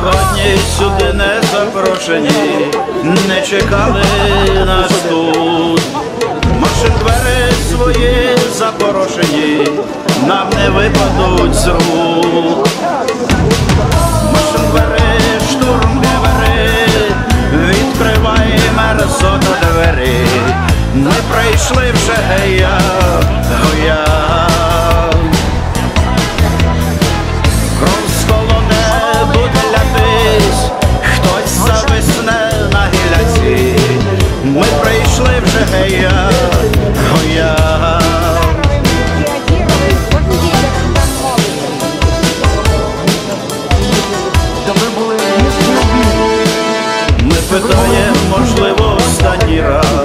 Запрошені сюди не запрошені, не чекали нас тут. Машин двері свої запорошені, нам не випадуть з рук. Машин двері, штурм двері, відкривай мерзота двері. Ми прийшли вже гея, гоя. Ми питаємо, можливо, останній раз,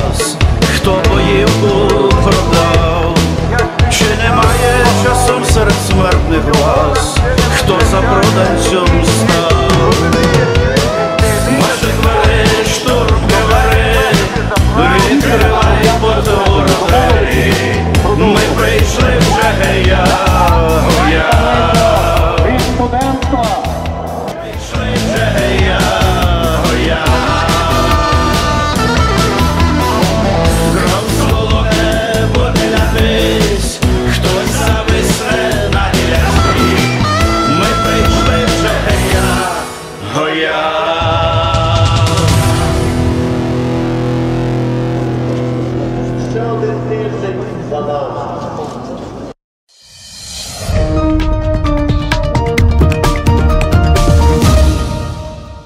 один тиждень за нами.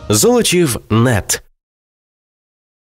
Золочів нет.